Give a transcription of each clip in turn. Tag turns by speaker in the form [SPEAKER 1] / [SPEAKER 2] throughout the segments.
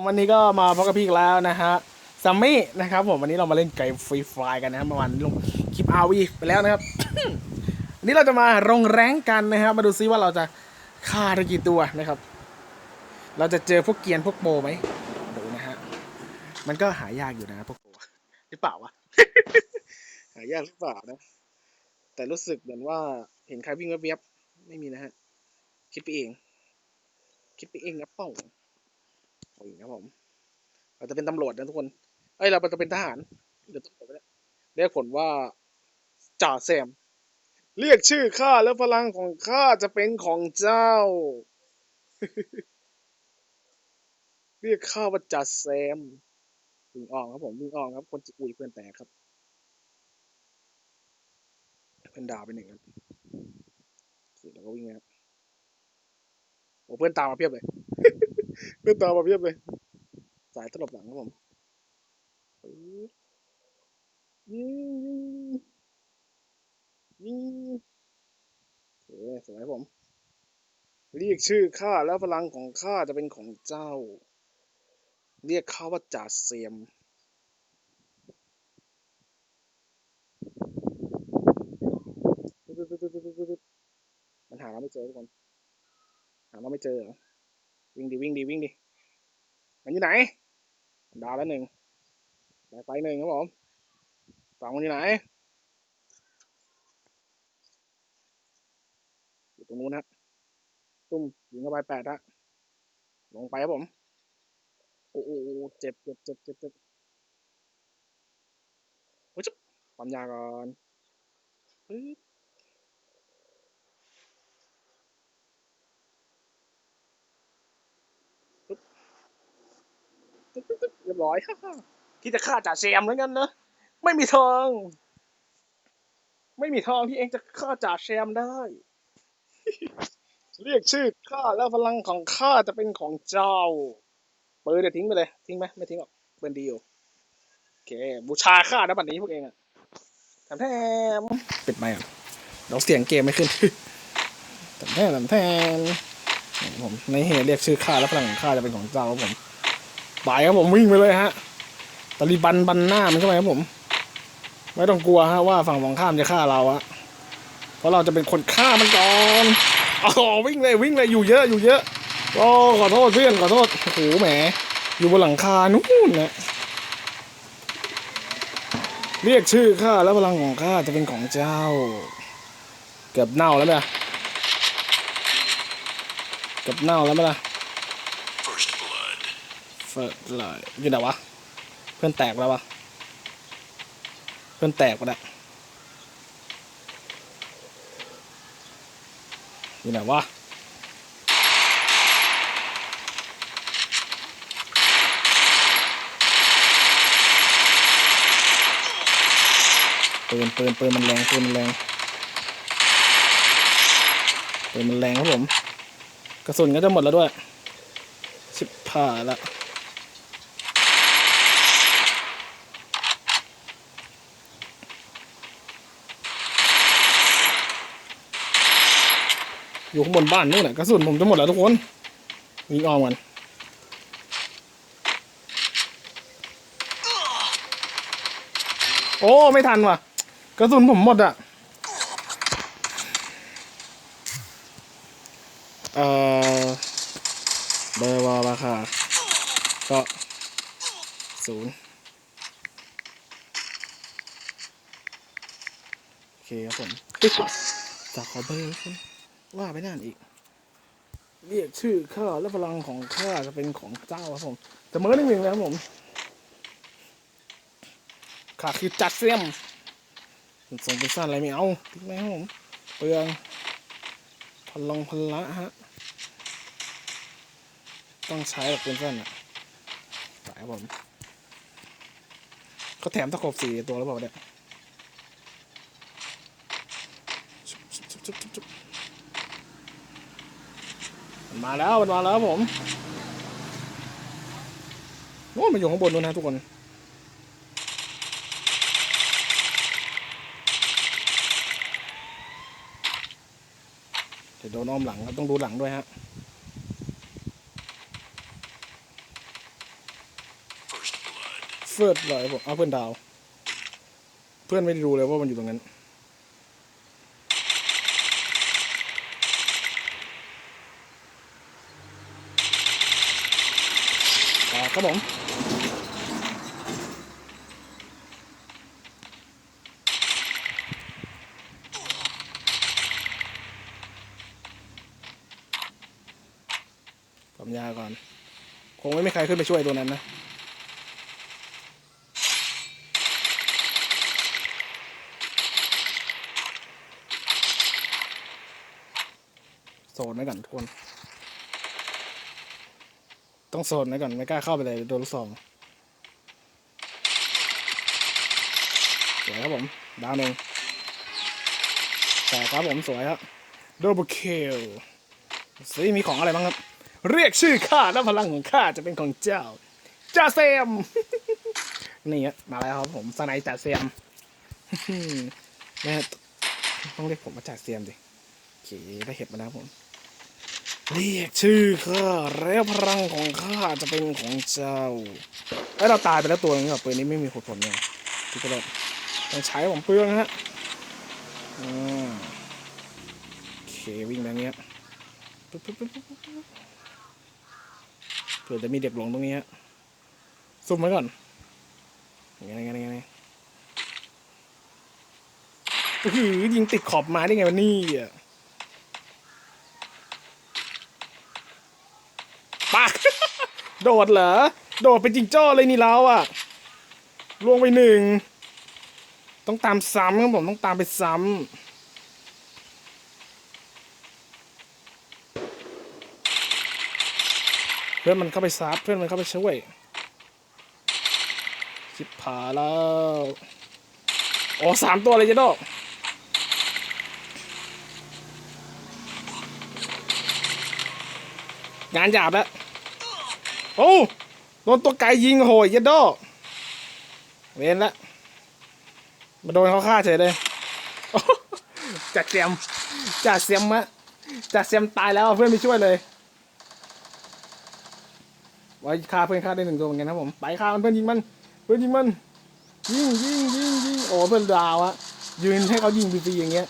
[SPEAKER 1] ผมวันนี้ก็มาพบกับพี่อีกแล้วนะฮะซัมมี่นะครับผมวันนี้เรามาเล่นเกมฟรีไฟกันนะครับเมื่อวานลงคลิปอาวีไปแล้วนะครับนนี้เราจะมาลงแรงกันนะครับมาดูซิว่าเราจะฆ่าได้กี่ตัวนะครับ เราจะเจอพวกเกียนพวกโปไหมดูนะฮะมันก็หายากอยู่นะพวกโปหรือเปล่าวะหายากหรือเปล่านะ แต่รู้สึกเหมือนว่าเห็นใครวิ่งแวบๆไม่มีนะฮะคิดไปเอง คิดไปเองนะเป้า โอ้ยครับผม เราจะเป็นตำรวจนะทุกคน เอ้ยเราจะเป็นทหาร เดี๋ยวตำรวจไปแล้วเรียกผลว่าจ่าแซม เรียกชื่อข้าแล้วพลังของข้าจะเป็นของเจ้า เรียกข้าว่าจ่าแซมวิ่งออกครับผมวิ่งออกครับ คนจิอุยเพื่อนแตกครับเพื่อนด่าไปหนึ่งครับแล้วก็วิ่งนะครับโอ้เพื่อนตามมาเพียบเลย เพื่อนตามมาเพียบเลย สายตลบหลังครับผมปึ๊บยิงยิงโอเคสวยผม เรียกชื่อข้าแล้วพลังของข้าจะเป็นของเจ้า เรียกข้าว่าจ่าเซียมมันหาเราไม่เจอทุกคน หาเราไม่เจอเหรอ วิ่งดิวิ่งดิวิ่งดิมันอยู่ไหน ดาวแล้วหนึ่งได้ไปหนึ่งครับผมสองมันอยู่ไหนอยู่ตรงนู้นฮะตุ้มยิงเข้าไปแปดฮะลงไปครับผมโอ้โหเจ็บเจ็บเจ็บเจ็บเจ็บโอ้ยจุ๊บความยาก่อนปึ๊บตึ๊บตึ๊บตึ๊บ เรียบร้อย ที่จะฆ่าจ่าแซมเหมือนกันนะ ไม่มีทองไม่มีทองที่เองจะฆ่าจ่าแซมได้ เรียกชื่อข้าแล้วพลังของข้าจะเป็นของเจ้าปืนเดี๋ยวทิ้งไปเลย ทิ้งไหมไม่ทิ้งหรอกเปืนดีอยู่โอเค บูชาข้านะบัดนี้พวกเองอะทำแทมปิดไมค์อะเดี๋ยวเสียงเกมไม่ขึ้นทำแทมทำแทมผมในเหตุเรียกชื่อข้าแล้วพลังของข้าจะเป็นของเจ้าครับผม ไปครับผมวิ่งไปเลยฮะตาลีบันบันหน้ามันเข้าไปครับผม ไม่ต้องกลัวฮะว่าฝั่งของข้ามจะฆ่าเราอะเพราะเราจะเป็นคนฆ่ามันก่อนอ๋อวิ่งเลยวิ่งเลยอยู่เยอะอยู่เยอะโอ้ขอโทษเพื่อนขอโทษโอ้โหแหม อยู่บนหลังคานู่นนะเรียกชื่อข้าแล้วพลังของข้าจะเป็นของเจ้า เกือบเน่าแล้วไหมล่ะเกือบเน่าแล้วไหมล่ะ ฟิร์เลยอยู่ไหนวะ เพื่อนแตกแล้ววะ เพื่อนแตกไปแล้วอยู่ไหนวะปืนปืนปืนมันแรงปืนมันแรงปืนมันแรงครับผม กระสุนก็จะหมดแล้วด้วย ชิบผ่ายละ อยู่ข้างบนบ้านนู่นน่ะกระสุนผมจะหมดแล้วทุกคนวิ่งออมกันโอ้ไม่ทันว่ะ กระสุนผมหมดอะเอ่อเบอร์วอลราคาก็ศูนย์โอเคครับผมจะขอเบอร์คุณ ว่าไปนั่นอีก เรียกชื่อข้าและพลังของข้าจะเป็นของเจ้าครับผมแต่เมื่อหนึ่งหนึ่งนะครับผมข้าคือจัดเสียมเป็นทรงเป็นสั้นอะไรไม่เอาทิ้งไหมครับผมเปลืองพลังพละฮะต้องใช้แบบเป็นสั้นอะสายผมเขาแถมตะขบสี่ตัวแล้วเปล่าเนี่ยชุบชุบชุบชุบชุบชุบ มันมาแล้วมันมาแล้วผมโอ้มันอยู่ข้างบนนู้นนะทุกคนเดี๋ยวโดนอ้อมหลังครับต้องดูหลังด้วยฮะเฟิร์สเลยผมเอาเพื่อนดาว เพื่อนไม่ได้รู้เลยว่ามันอยู่ตรงนั้น ครับผมปั๊มยาก่อน คงไม่มีใครขึ้นไปช่วยตัวนั้นนะโซนไว้ก่อนทุกคน ต้องโซนไว้ก่อนไม่กล้าเข้าไปเลยโดนลูกซองสวยครับผม ดาวหนึ่งแต่ครับผมสวยครับโดบเคิลซีมีของอะไรบ้างครับ เรียกชื่อข้าแล้วพลังของข้าจะเป็นของเจ้าจ่าเซม นี่ฮะมาแล้วครับผมสไนจ่าเซมแม่ต้องเรียกผมว่าจ่าเซมดิโอเคได้เห็บมาแล้วผม เรียกชื่อข้าแล้วพลังของข้าจะเป็นของเจ้าไอ้เราตายไปแล้วตัวนึงกับปืนนี้ไม่มีผลผลเนี่ยที่กระโดดต้องใช้ผมเปลืองฮะอ่าโอเควิ่งแบบนี้ปึ๊บปึ๊บปึ๊บเผื่อจะมีเด็กหลงตรงนี้ฮะซุ่มไว้ก่อนยังไงยังไงยังไงอื้อหือยิงติดขอบมาได้ไงวะนี่อะ ปักโดดเหรอ โดดเป็นจิงโจ้เลยนี่เราอะล่วงไปหนึ่ง ต้องตามซ้ำครับผมต้องตามไปซ้ำเพื่อนมันเข้าไปซับเพื่อนมันเข้าไปช่วยชิบผาแล้วโอ้สามตัวเลยเจ๊โดงานหยาบแล้ว โอ้โดนตัวไกลยิงโหยเยดโดเว้นละมาโดนเขาฆ่าเฉยเลยจัดเสียมจัดเสียมมะจัดเสียมตายแล้วเพื่อนไม่ช่วยเลยไว้ฆ่าเพื่อนฆ่าได้หนึ่งตัวเหมือนกันครับผมไปฆ่ามันเพื่อนยิงมัน เพื่อนยิงมัน ยิงยิงยิงยิงโอ้เพื่อนดาวอะยืนให้เขายิงฟรีๆอย่างเงี้ย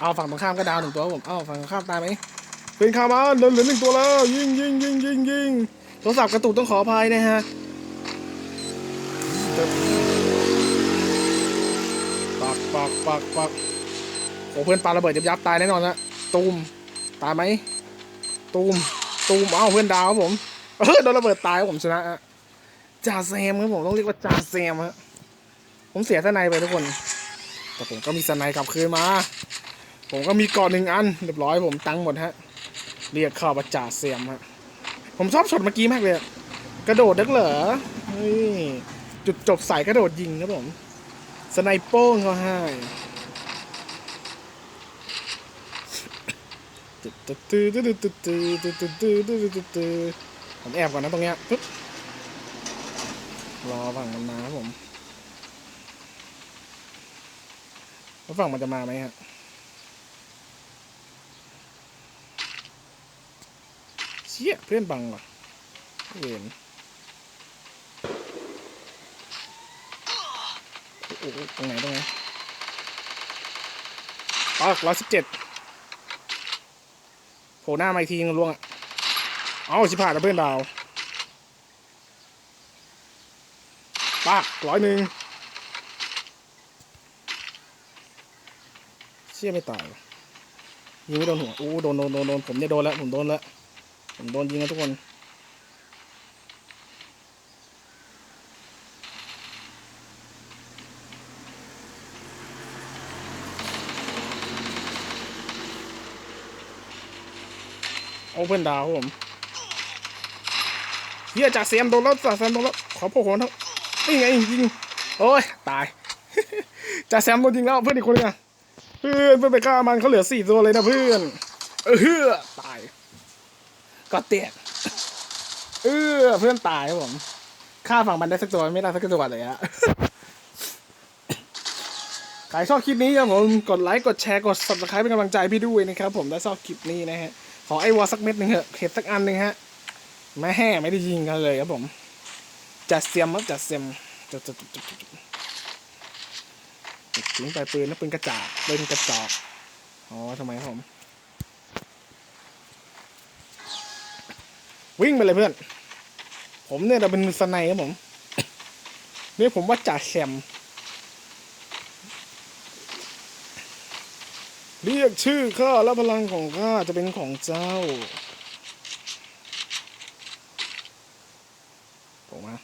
[SPEAKER 1] เอาฝั่งตรงข้ามก็ดาวหนึ่งตัวผม เอาฝั่งตรงข้ามตายไหม เป็นคาร์มาเหลือเหลือหนึ่งตัวแล้ว ยิงยิงยิงยิงยิงโทรศัพท์กระตุกต้องขออภัยนะฮะปักปักปักปักโอ้เพื่อนปาระเบิดยับยับตายแน่นอนนะตูมตายไหมตูมตูมเอ้าเพื่อนดาวครับผมเออโดนระเบิดตายผมชนะฮะจ่าแซมครับผมต้องเรียกว่าจ่าแซมฮะผมเสียสไนไปทุกคน แต่ผมก็มีสไนกลับคืนมา ผมก็มีเกาะหนึ่งอันเรียบร้อยผมตังค์หมดฮะ เรียกเข้าประจ่าเสียมฮะผมชอบช็อตเมื่อกี้มากเลยกระโดดดักเหรอเฮ้ยจุดจบสายกระโดดยิงครับผมสไนเปอร์เขาให้ผมแอบก่อนนะตรงเนี้ยปึ๊บรอฝั่งมันมาครับผมแล้ฝั่งมันจะมาไหมฮะ เชี่ยเพื่อนบังว่ะเห็นโอ้โหตรงไหนตรงไหนปักร้อยสิบเจ็ดโผล่หน้ามาอีกทีนึงล่วงอะเอาชิบหายแล้วเพื่อนดาวปักร้อยหนึ่งเชี่ยไม่ตายยิงไม่โดนหัวโอ้โดนโดนโดนโดนผมเนี่ยโดนแล้ว ผมโดนแล้ว ผมโดนยิงนะทุกคนโอเพ่นดาวผมเฮียจากเสียมโดนแล้วจากเสียมโดนแล้วขอพวกคนทั้งนี่ไงยิงโอ้ยตายจากแซมโดนยิงแล้วเพื่อนอีกคนนึงอะเพื่อนเพื่อนไปฆ่ามันเขาเหลือสี่ตัวเลยนะเพื่อนเออตาย ก็เตียเออเพื่อนตายครับผมฆ่าฝั่งมันได้สักตัวไม่ได้สักตัวเลยฮะใครชอบคลิปนี้ครับผมกดไลค์กดแชร์กด subscribe เป็นกำลังใจพี่ด้วยนะครับผมและชอบคลิปนี้นะฮะขอไอ้วอสักเม็ดหนึ่งเถอะเห็ดสักอันหนึ่งฮะแม่แห่ไม่ได้ยิงกันเลยครับผมจัดเสียมครับจัดเสียมจัดจัดจัดจัดจัดทิ้งไปปืนนะปืนกระจาปืนกระจอกอ๋อทำไมครับผม วิ่งไปเลยเพื่อน ผมเนี่ยเราเป็นสไนครับผมนี่ผมว่าจ่าแชมเรียกชื่อข้าและพลังของข้าจะเป็นของเจ้าผมมา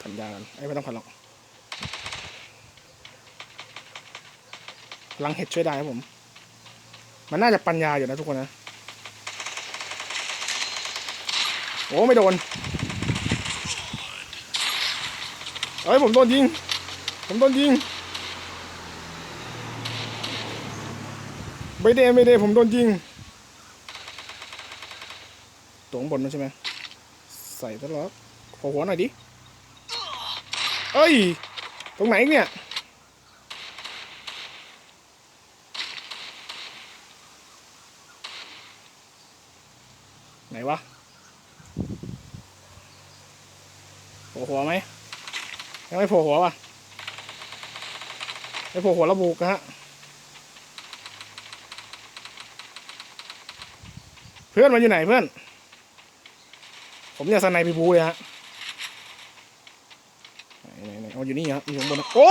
[SPEAKER 1] พันยากันไอ้ยไม่ต้องพันหรอกพ ลังเห็ดช่วยได้ครับผม มันน่าจะปัญญาอยู่นะทุกคนนะ โอ้ไม่โดนเอ้ยผมโดนยิง ผมโดนยิงไม่ได้ไม่ได้ผมโดนยิง ตัวข้างบนนั่นใช่ไหม ใส่ตลอดขอหัวหน่อยดิ เอ้ย ตรงไหนเนี่ย ไหนวะโผล่หัวไหมยัง ไม่โผล่หัววะไม่โผล่หัวระบุกนะฮะเพื่อนมันอยู่ไหนเพื่อน ผมอยากสไนไปบูเลยฮะไหนไหนเอาอยู่นี่ฮะอยู่ข้างบนโอ้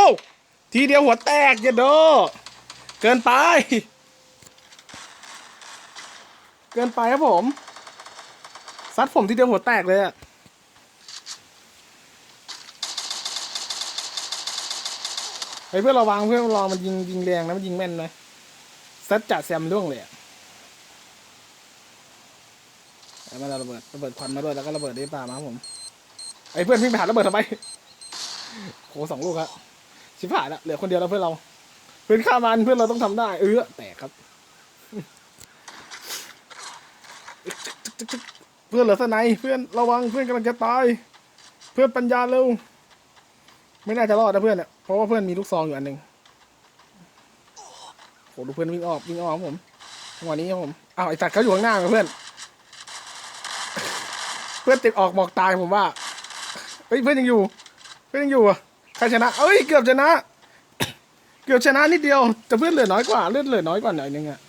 [SPEAKER 1] ทีเดียวหัวแตกอย่าโดเกินไป เกินไปครับผมซัดผมทีเดียวหัวแตกเลยอะ ไอ้เพื่อนระวังเพื่อนรอมันยิงยิงแรงนะมันยิงแม่นนะซัดจัดแซมล่วงเลยอะไอ้มาระเบิดระเบิดควันมาด้วยแล้วก็ระเบิดได้ป่ามาครับผมไอ้เพื่อนวิ่งไปหาระเบิดทำไมโหสองลูกครับชิบหายละเหลือคนเดียวแล้วเพื่อนเรา เพื่อนฆ่ามันเพื่อนเราต้องทำได้ เออแตกครับ เพื่อนเหลือสไนเพื่อนระวังเพื่อนกำลังจะตาย เพื่อนปัญญาเร็ว ไม่น่าจะรอดนะเพื่อนเนี่ยเพราะว่าเพื่อนมีลูกซองอยู่อันหนึ่งโหดูเพื่อนวิ่งออกวิ่งออกผมจังหวะนี้ครับผมอ้าวไอ้สัตว์เขาอยู่ข้างหน้าไงเพื่อน เพื่อนติดออกหมอกตายผมว่าเฮ้ยเพื่อนยังอยู่ เพื่อนยังอยู่อะใครชนะเอ้ยเกือบชนะ เกือบชนะนิดเดียวแต่เพื่อนเหลือน้อยกว่าเลือดเหลือน้อยกว่าหน่อยนึงอะ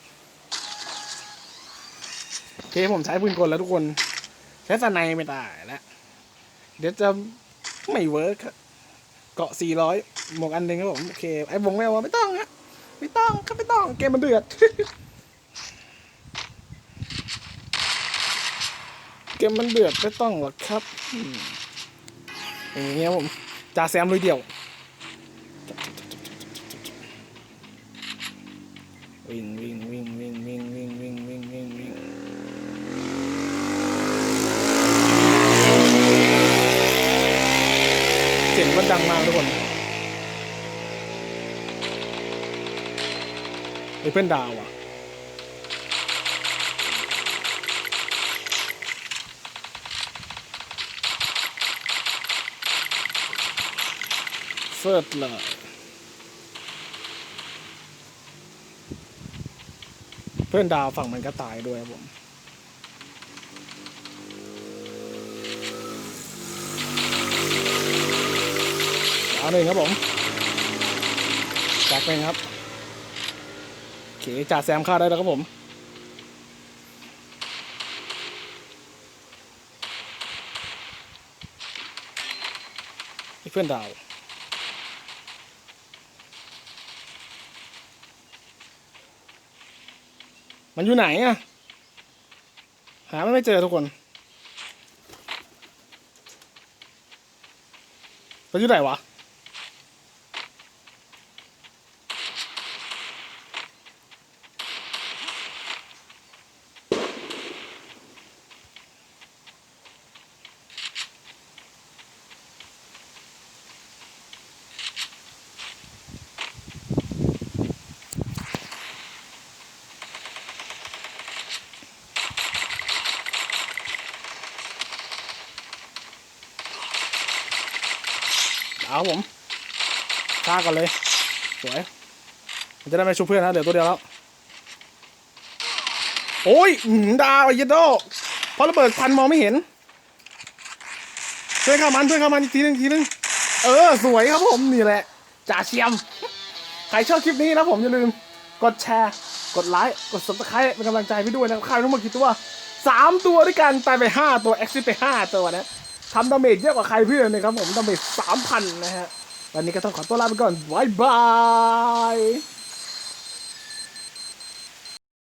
[SPEAKER 1] โอเคผมใช้ปืนกลแล้วทุกคนใช้สไนไม่ได้แล้วเดี๋ยวจะไม่เวิร์กครับ เกาะ 400 หมวกอันหนึ่งครับผม โอเค ไอ้วงไม่เอาไม่ต้องนะไม่ต้องครับไม่ต้อง เกมมันเดือด เกมมันเดือดไม่ต้องหรอกครับอย่างเงี้ยผมจ่าแซมลุยเดี่ยววิงวิ่งวิ่งวิ่งวิ่งวิ่งวิ่งวิ่งวิ่งวิ่ง มันดังมากทุกคนไอเพื่อนดาวอะเฟิร์สเลยเพื่อนดาวฝั่งมันก็ตายด้วยครับผม ดาหนึ่งครับผมแตกหนึ่งครับโอเคจ่าแซมฆ่าได้แล้วครับผมนี่เพื่อนดาวมันอยู่ไหนอะหามันไม่เจอทุกคนมันอยู่ไหนวะาครับผมฆ่าก่อนเลย สวย มันจะได้ไม่ชุบเพื่อนนะเหลือตัวเดียวแล้ว โอ้ยหือดาวไอ้เหี้ยโดเพราะระเบิดควันมองไม่เห็นช่วยเข้ามันช่วยเข้ามันอีกทีหนึงทีหนึงเออ สวยครับผมนี่แหละจ่าเชียม ใครชอบคลิปนี้นะผมอย่าลืม กดแชร์ กดไลค์ กด subscribe เป็นกำลังใจพี่ด้วยนะครับค่ายทั้งหมดกี่ตัวสามตัวด้วยกันตายไปห้าตัว exit ไปห้าตัวนะ ทำดาเมจเยอะกว่าใครเพื่อนนะครับผมดาเมจสามพันนะฮะวันนี้ก็ต้องขอตัวลาไปก่อนบายบาย